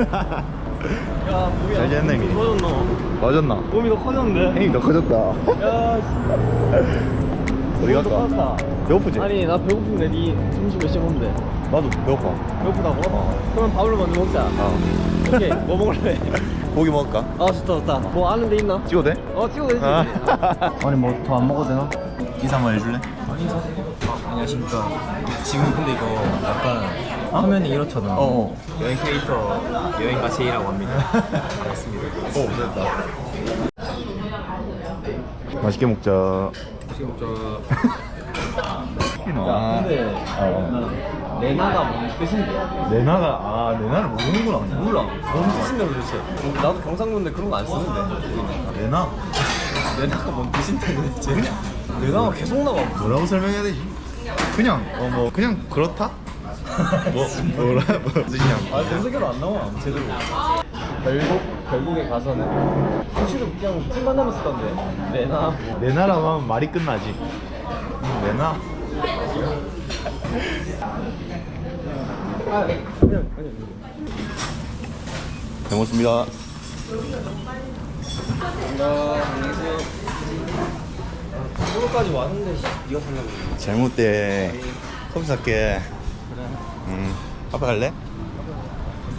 야 몸이 잘 지냈네, 형님. 커졌노 맞았나? 몸이 더 커졌는데 형님 더 커졌다. 야 어디? 커졌다. 배고프지? 아니 나 배고픈데 니 점심 몇 시에 먹는데 나도 배고파. 배고프다고? 어. 그럼 밥을 먼저 먹자 어. 오케이 뭐 먹을래? 고기 먹을까? 아 좋다 좋다 뭐 아는 데 있나? 찍어도 돼? 어 찍어도 되지 아. 아니 뭐 더 안 먹어도 되나? 인사 한번 해줄래? 안녕하십니까 지금 근데 이거 약간 화면이 이렇잖아 어. 여행 캐릭터 여행 가세이라고 합니다 반갑습니다 오, 됐다. 맛있게 먹자. 지금 저 아, 근데 어. 레나가 뭔 뜻인데? 내나가 아 내나를 모르는구나. 몰라 뭔 뜻인데 도대체 나도 경상도인데 그런 거 안 쓰는데 내나 레나가 뭔 뜻인데 도대체 레나가 계속 나와 뭐라고 설명해야 되지? 그냥 어 뭐 그냥 그렇다? 뭐 뭐라 뭐 뜻이냐? 아 검색어로 안 나와 제대로. 결국 결국에 가서는 수시로 그냥 팀만 남았을 건데. 레나 내 나라고 하면 말이 끝나지. 내나 아 그냥 그냥. 잘 먹습니다. 아 안녕하세요 서울까지 왔는데 씨, 네가 산다고 잘못돼. 커피 살게. 음. 카페 갈래?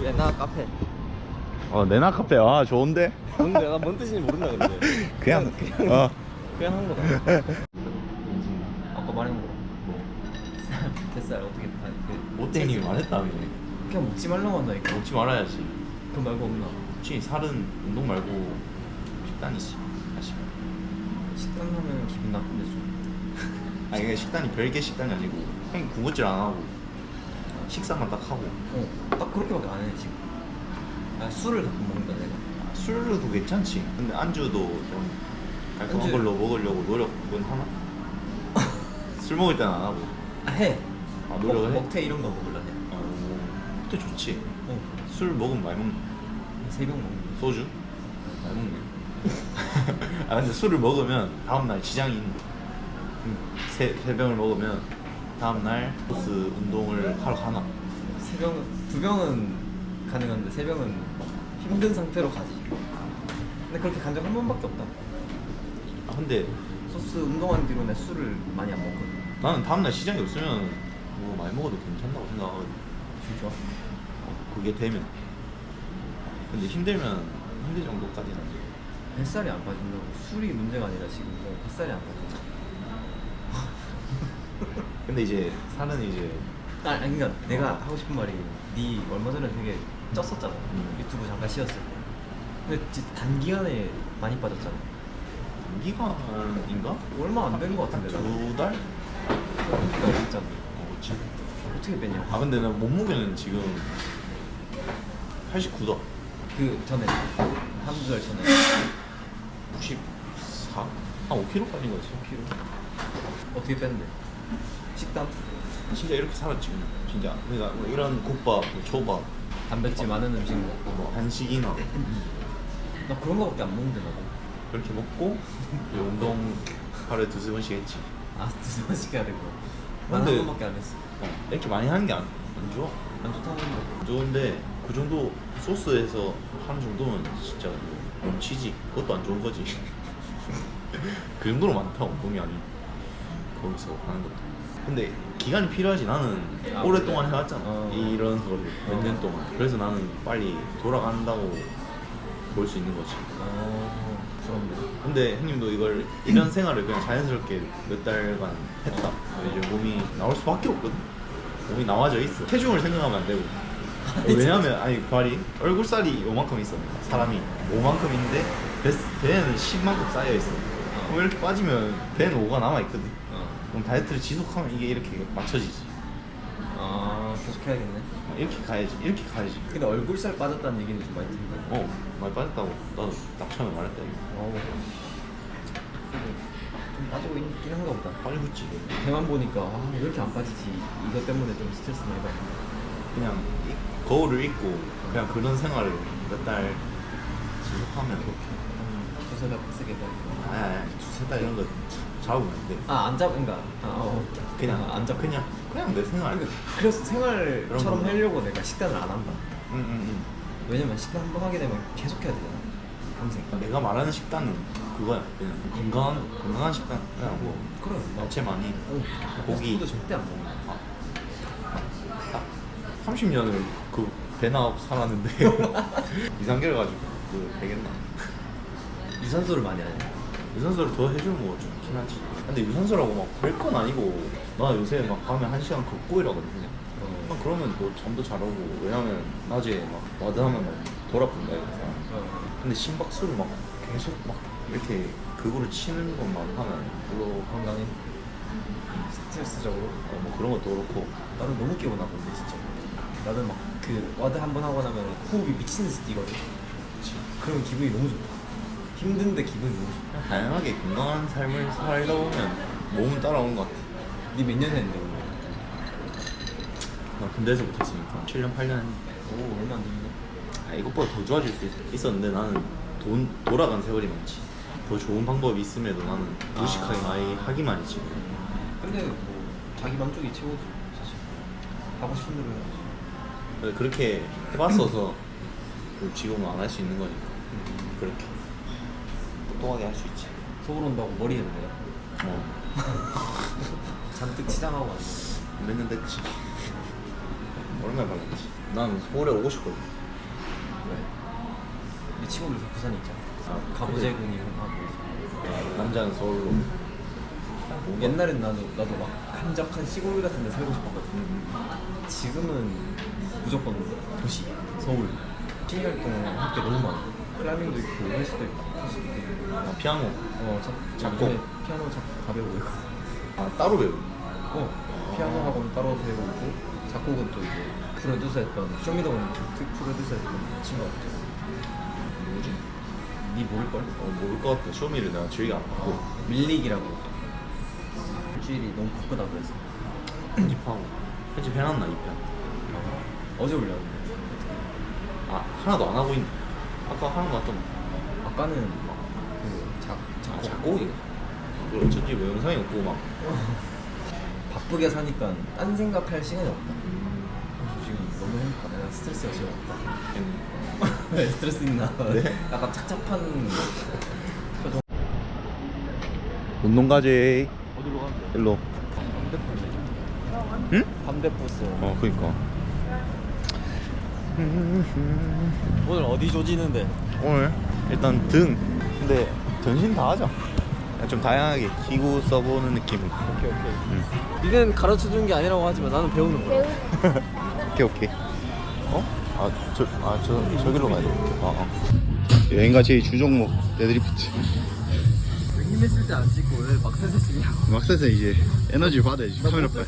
레나 카페. 어 내나 카페. 아 좋은데? 뭔데 내가 뭔 뜻인지 모른다 근데. 그냥 그냥, 어. 그냥 한 거다. 아까 말한 거. 뱃살 어떻게 다 그, 모태님이 말했다며 그냥. 먹지 말라고 한다니까 먹지 말아야지. 그 말고 없나? 혹시 살은 운동 말고 식단이지 사실. 식단 하면 기분 나쁜데 좀 아니 식단이 별개 식단이 아니고 형이 군것질 안 하고 식사만 딱 하고. 어, 딱 그렇게밖에 안 해 지금. 아 술을 가끔 먹는다 내가. 아, 술도 괜찮지. 근데 안주도 좀 깔끔한 안주- 걸로 먹으려고 노력은 하나? 술 먹을 때는 안 하고. 아 해! 아, 노력을 해? 먹태 이런 거 먹을라 해. 어, 그때 좋지. 어. 술 먹으면 많이 먹는 새벽 먹는 소주? 많이 먹네. 아 근데 술을 먹으면 다음날 지장이 있는 세 병을 먹으면 다음날 코스 운동을 하러 가나? 세 병은 두 병은 가능한데 세 병은 힘든 상태로 가지. 근데 그렇게 간 적 한 번밖에 없다. 아, 근데 소스 운동한 뒤로 내 술을 많이 안 먹거든. 나는 다음날 시장이 없으면 뭐 많이 먹어도 괜찮다고 생각하거든. 진짜? 어, 그게 되면. 근데 힘들면 힘들 정도까지는 뱃살이 안 빠진다고. 술이 문제가 아니라 지금 뭐 뱃살이 안 빠져 근데 이제 살은 이제 아, 아니 그러니까 내가 하고 싶은 말이 네 얼마 전에 되게 쪘었잖아. 음. 유튜브 잠깐 쉬었을 때. 근데 진짜 단기간에 많이 빠졌잖아. 단기간인가? 얼마 안 된 거 같은데 나두 달? 그러니까 있잖아. 어, 그치. 어떻게 뺐냐 아 근데 나 몸무게는 지금 89다 그 전에 한두 달 전에. 94? 한 5kg 빠진 거지. 피로? 어떻게 뺐는데? 식단? 진짜 이렇게 살았지 진짜. 그러니까 뭐 이런 국밥, 뭐 초밥, 단백질 많은 음식 먹고. 뭐 한식이나. 나 그런 거밖에 안 먹는데 나도. 그렇게 먹고 이제 운동 하루에 두세 번씩 했지. 아 두세 번씩 해야 되고. 난한 근데- 번밖에 안 했어. 어, 이렇게 많이 하는 게안안 좋아? 안 좋다는데 안 좋은데 그 정도 소스에서 하는 정도면 진짜 넘치지. 그것도 안 좋은 거지. 그 정도로 많다 운동이 아니 거기서 하는 것도. 근데 기간이 필요하지 나는. 아, 오랫동안 그래? 해왔잖아. 어. 이런 거를 몇 어. 년 동안. 그래서 나는 빨리 돌아간다고 볼 수 있는 거지. 어 근데 형님도 이걸 이런 생활을 그냥 자연스럽게 몇 달간 했다. 이제 몸이 나올 수밖에 없거든. 몸이 나와져 있어. 체중을 생각하면 안 되고. 왜냐면 아니 발이 얼굴살이 요만큼 있어. 사람이 5만큼인데 배, 배에는 10만큼 쌓여 있어. 그럼 이렇게 빠지면 배는 5가 남아 있거든. 어. 그럼 다이어트를 지속하면 이게 이렇게 맞춰지지. 아 계속 해야겠네. 이렇게 가야지 이렇게 가야지. 근데 얼굴살 빠졌다는 얘기는 좀 많이 듣는데 어 많이 빠졌다고. 나도 딱 처음에 말했다 이거. 어. 좀 빠지고 있긴 한가 보다. 빨리 붙지. 배만 보니까 아, 왜 이렇게 안 빠지지? 이것 때문에 좀 스트레스 많이 받아 그냥 이- 거울을 입고 그냥 그런 생활을 몇 달 지속하면 음, 두세 달 빡세게 해야 아니 아니 두세 달 이런 거 잡으면 안 돼. 아 안 잡은가 아, 어. 그냥 아, 안잡 그냥 그냥 내 생활. 그래서 생활처럼. 하려고 내가 식단을 안 한다? 응응응 왜냐면 식단 한 번 하게 되면 계속 해야 되잖아 평생. 내가 말하는 식단은 그거야. 그냥 건강한 건강한 식단 그냥 뭐 그래 나 야채 많이 어, 고기. 고기도 절대 안 먹는 거딱 30년을 그 배나 살았는데 2, 3개월 가지고 그 되겠나? 유산소를 많이 하냐? 유산소를 더 해주는 거 좋긴 하지. 근데 유산소라고 막 별 건 아니고 나 요새 막 밤에 한 시간 걷고 이러거든 그냥. 어. 막 그러면 뭐 잠도 잘 오고 왜냐면 낮에 막 와드하면 막 돌아쁜다 이거잖 어. 근데 심박수를 막 계속 막 이렇게 극으로 치는 것만 하면 별로 건강해 스트레스적으로? 어, 뭐 그런 것도 그렇고. 나는 너무 깨어나던데 진짜. 나는 막 그 와드 한 번 하고 나면 호흡이 미친 듯이 뛰거든. 그러면 기분이 너무 좋다 힘든데 기분이 너무 좋다. 다양하게 건강한 삶을 살다 보면 몸은 따라오는 것 같아. 니몇년 했는데 오늘? 나 군대에서부터 했으니까. 7년 8년. 오 얼마 안 됐네 아, 이것보다 더 좋아질 수 있- 있었는데 나는 돈 돌아간 세월이 많지. 더 좋은 방법이 있음에도 나는 무식하게 아. 많이 하기만 했지. 근데 뭐 자기 만족이 최고지 사실. 하고 싶은 대로 해야지. 근데 그렇게 해봤어서 그 지금은 안 할 수 있는 거니까. 그렇게 똑똑하게 할 수 있지. 서울 온다고 머리 했는데. 어. 잔뜩 치장하고 왔네. 몇년 됐지? 얼마나 발랐지. 난 서울에 오고 싶거든. 왜? 우리 친구들 다 부산에 있잖아. 아, 가부제군이 하고 남자는 서울로. 뭔가- 옛날엔 나도 나도 막 한적한 시골 같은 데 살고 싶었거든. 음, 지금은 무조건 도시 서울. 취미 활동 할게 너무 많아 클라이밍도 있고 헬스도 있고 헬스도 있고. 아, 피아노. 어 자, 작곡? 요즘에 피아노 작곡. 다 배우고 있거든 아 따로 배우 어. 피아노 학원 따로 배우고 있고 작곡은 또 이제 프로듀서 했던 쇼미더머니 특 프로듀서 했던 친구가 있거든 누구지? 니 모를걸? 어 모를 것 같아. 쇼미를 내가 즐겨 안 봤고. 밀릭이라고. 일주일이 너무 바쁘다 그래서 편집하고. 편집해놨나 2편? 어제 올렸는데. 아 하나도 안 하고 있네 아까 하는 거 같던데 아까는 그 작, 아 작곡이 그걸 어쩐지 뭐 영상이 없고 막. 바쁘게 사니까 딴 생각할 시간이 없다. 지금 너무 행복하다. 내가 스트레스가 지금 없다. 왜 스트레스 있나? 네? 약간 착잡한 표정. 운동 가지. 어디로 가는데? 일로. 응? 반대버스. 어 그니까 오늘 어디 조지는데? 오늘 일단 등 근데 전신 다 하자 그냥 좀 다양하게 기구 써보는 느낌으로 오케이 오케이 응. 니는 가르쳐주는 게 아니라고 하지만 나는 배우는 거야 오케이 오케이 어? 아 저 아 저 저기로 가야 돼. 어, 어. 여행가제의 주종목 데드리프트. 힘했을 때 안 찍고 왜 막세세 찍냐고 막세서 이제 에너지 받아야지 카메라 빨.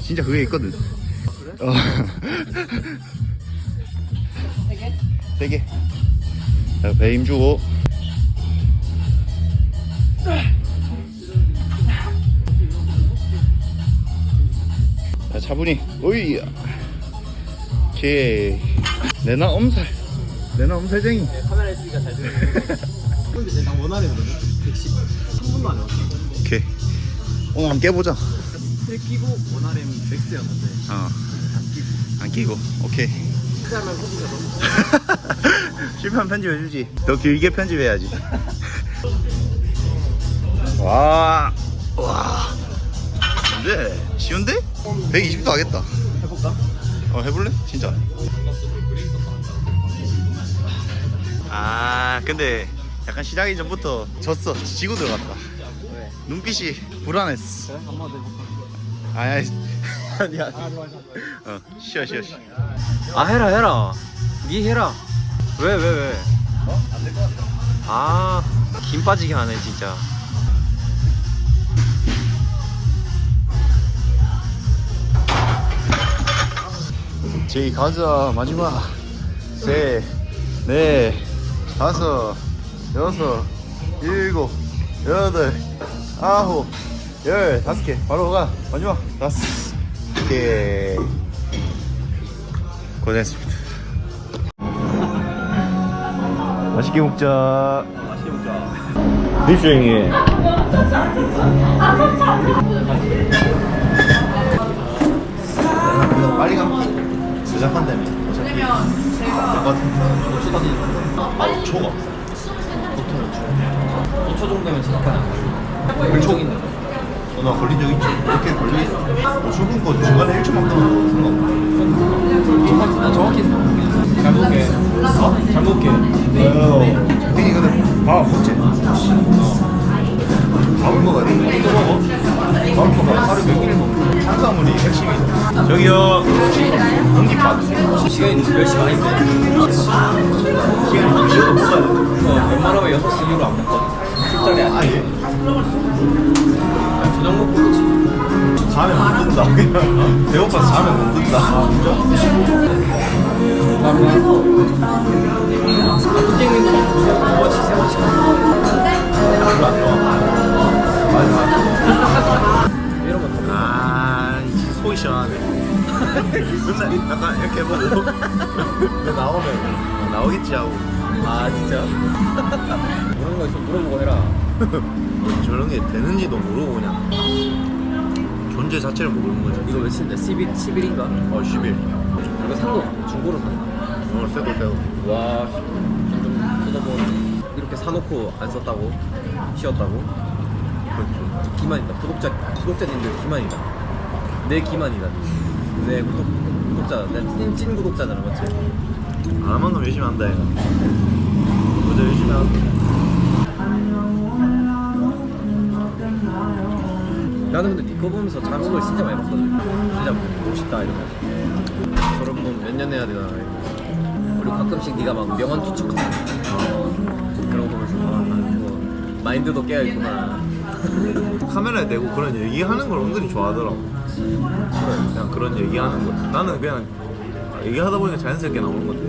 진짜 그게 있거든. 그래? 어. 세 개? 세 개. 자, 배 힘 주고. 자, 차분히. 오이. 오케이. 내나 엄살. 내나 엄살쟁이. 카메라 있으니까 잘 되네 근데 나 원활했거든 110 3분도 안 해왔어 오케이. 오늘 한번 깨보자. 스트랩 끼고 원활은 맥스였는데 어. 안 끼고 안 끼고. 오케이. 소비가 너무 실패하면 편집해주지. 더 길게 편집해야지. 와. 와. 근데 쉬운데? 120도 하겠다. 해볼까? 어 해볼래? 진짜. 아 근데 약간 시작이 전부터 졌어. 지고 들어갔다. 왜? 눈빛이 불안했어. 그래? 한번 더 해볼까? 아야. 아니야. 어 쉬어 쉬어 쉬어. 아 해라 해라 니 해라 왜왜 왜? 어? 안 될 것 같아. 아, 김 빠지게 하네, 진짜. 제이 가자 마지막 셋, 넷, 다섯, 여섯, 일곱, 여덟, 아홉, 열 다섯 개 바로 가 마지막 다섯 오케이 고생했습니다 맛있게 먹자 맛있게 먹자. 립스 형이 빨리 감기 제작한다며 5초 다니는 아 5초가 보통 5초 5초 정도면 생각보다 안 걸려 물총 있는 거 어, 나 걸린 적 있지. 이렇게 걸려 있어 어, 출근 거 중간에 1초 막 나오는 상관없어 난 정확히 잘 먹게 어? 잘 먹게 형이 근데 밥 먹지? 밥을 먹어야 돼또 먹어? 밥을 먹어 하루 몇 끼를 먹어? 탄수화물이 핵심이다 저기요. 공깃밥 시간이 10시 반인데? 시간이 좀 쉬어도 먹어야 돼 어, 웬만하면 6시 이후로 안 먹거든. 술자리 아니야 아예 저녁 먹고 그치 자면 못 든다. 그냥 배고파서 자면 못 든다. 아 아프게임도 막두 번씩 세 번씩 별로 안 좋아 이런 거 다. 아 이제 속이 시원하네. 맨날 약간 이렇게 해보고. 근데 나오면 어, 나오겠지 하고. 아 진짜? 그런 거 있으면 물어보고 해라 저런 게 되는지도 모르고 그냥 존재 자체를 모르는 거지 이거 며칠인데? 10일, 10일인가? 어 10일 이거 산 거 중고로 샀나? 오늘 새도 새도 와, 좀 뜯어보니 이렇게 사놓고 안 썼다고? 쉬었다고? 그렇죠 기만이다. 구독자, 구독자님들 기만이다. 내 기만이다. 내 구독, 구독자, 내 찐, 찐 구독자잖아, 맞지? 안 하면 너 열심히 한다 얘가 진짜 열심히 한다 나는 근데 니거 보면서 걸 진짜 많이 봤거든. 진짜 멋있다, 이러면서. 저런 분몇년 해야 되나, 이러면서. 그리고 가끔씩 네가 막 명언 투척하는 그런 거 보면서, 아, 뭐, 마인드도 깨어있구나. 카메라에 대고 그런 얘기하는 걸 은근히 좋아하더라고 그냥 그런 얘기하는 거 나는 그냥 얘기하다 보니까 자연스럽게 나오는 건데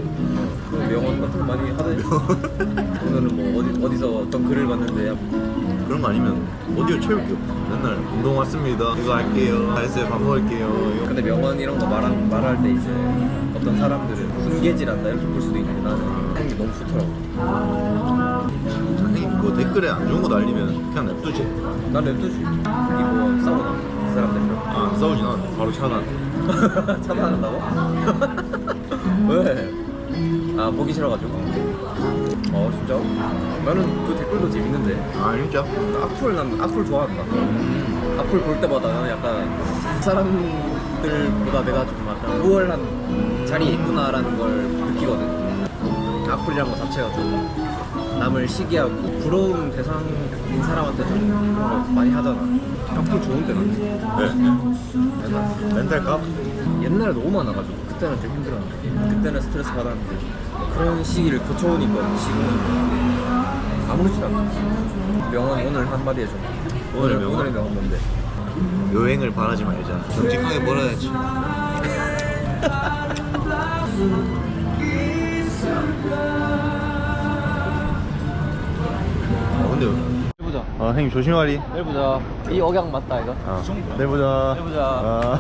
그런 명언 같은 거 많이 하더니 오늘은 뭐 어디, 어디서 어떤 글을 봤는데 그런 거 아니면 어디를 채울게요. 맨날 운동 왔습니다. 이거 할게요. 다 했어요 밥 먹을게요. 근데 명언 이런 거 말하, 말할 때 이제 어떤 사람들은 훈계질한다 이렇게 볼 수도 있는데 나는 하는 게 너무 좋더라고. 선생님 그거 댓글에 안 좋은 거 달리면 그냥 냅두지. 난 냅두지. 이거 싸우나? 그 사람들이랑? 아 싸우진 않아 바로 차단 차단한다고? 왜? 아 보기 싫어가지고 어 진짜? 나는 그 댓글도 재밌는데 아 진짜? 악플 난 악플 좋아한다 악플 볼 때마다 나는 약간 이 사람들보다 내가 좀 약간 우월한 자리에 있구나라는 걸 느끼거든 악플이란 거 자체가 좀 남을 시기하고 부러운 대상인 사람한테 좀 그런 거 많이 하잖아 악플 좋은데 나는 네? 멘탈 값? 옛날에 너무 많아가지고 그때는 좀 힘들었는데. 그때는 스트레스 받았는데 그런 시기를 거쳐오니까 지금은 아무렇지도 않아. 명언 오늘 한마디 해줘. 오늘의 명언? 오늘의 명언 뭔데? 여행을 바라지 말자. 정직하게 벌어야지. 아 근데 해보자. 아 형님 조심하리. 해보자. 이 억양 맞다 이거. 아 내일 보자. 내일 보자. 아.